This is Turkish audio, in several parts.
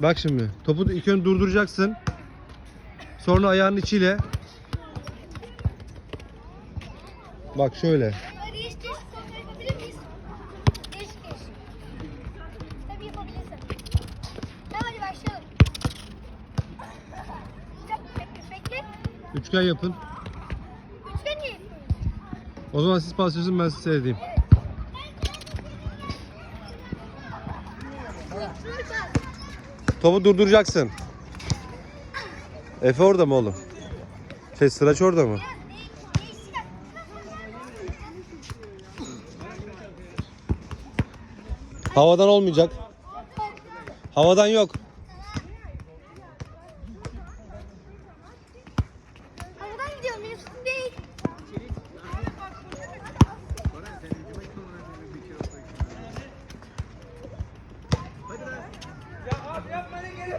Bak şimdi topu ilk önce durduracaksın. Sonra ayağının içiyle. Bak şöyle. Üçgen yapın. Üçgen yapıyoruz? O zaman siz pas yazın ben size seyredeyim. Topu durduracaksın. Efe orada mı oğlum? Şey sıraç orada mı? Havadan olmayacak. Havadan yok. Havadan gidiyorum. Benim üstüm değil.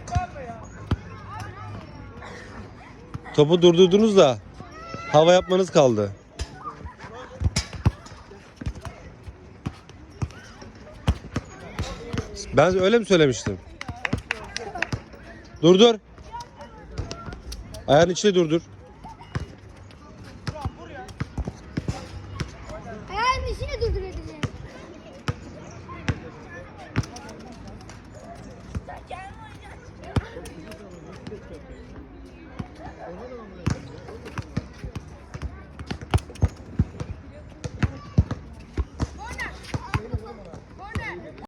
Topu durdurdunuz da hava yapmanız kaldı. Ben öyle mi söylemiştim? Durdur. Ayağın içine durdur. Ayağımın içine durdurabilirim.